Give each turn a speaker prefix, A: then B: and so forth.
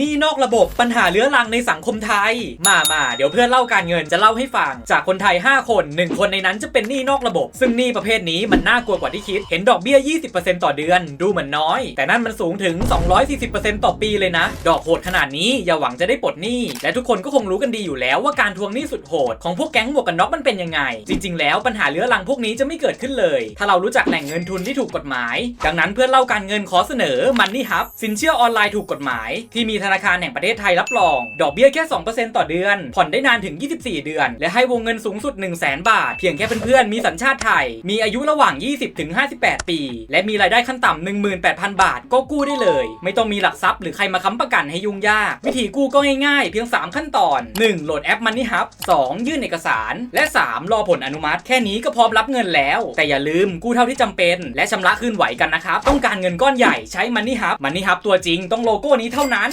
A: นี่นอกระบบปัญหาเรื้อรังในสังคมไทย มามาเดี๋ยวเพื่อนเล่าการเงินจะเล่าให้ฟัง จากคนไทย 5 คน 1 คนในนั้นจะเป็นหนี้นอกระบบ ซึ่งหนี้ประเภทนี้มันน่ากลัวกว่าที่คิด เห็นดอกเบี้ย 20%ต่อเดือน ดูเหมือนน้อย แต่นั่นมันสูงถึง 240%ต่อปีเลยนะ ดอกโหดขนาดนี้อย่าหวังจะได้ปลดหนี้ และทุกคนก็คงรู้กันดีอยู่แล้วว่าการทวงหนี้สุดโหดของพวกแก๊งหมวกกันน็อกมันเป็นยังไง จริง ๆ แล้วปัญหาเรื้อรังพวกนี้จะไม่เกิดขึ้นเลย ถ้าเรารู้จักแหล่งเงินทุนที่ถูกกฎหมาย ดังนั้นเพื่อนเล่าการเงินขอเสนอมันนี่ฮับสินเชื่อออนไลน์ถูกกฎหมายที่มีธนาคารแห่งประเทศไทยรับรอง ดอกเบี้ยแค่ 2%ต่อเดือน ผ่อนได้นานถึง 24 เดือน และให้วงเงินสูงสุด 1 0 0 0 0แบาท เพียงแค่เพื่อนๆ มีสัญชาติไทย มีอายุระหว่าง 20ถึง58 ปี และมีรายได้ขั้นต่ำ18,000 บาท ก็กู้ได้เลย ไม่ต้องมีหลักทรัพย์หรือใครมาค้ำประกันให้ยุ่งยาก วิธีกู้ก็ง่ายๆ เพียง 3 ขั้นตอน 1. โหลดแอป Money Hub 2. ยื่นเอกสาร และ 3. รอผลอนุมัติ แค่นี้ก็พร้อมรับเงินแล้ว แต่อย่าลืมกู้เท่าที่จำเป็น และชำระคืนไหวกันนะครับ ต้องการเงินก้อนใหญ่ใช้ Money Hub Money Hub ตัวจริงต้องโลโก้นี้เท่านั้น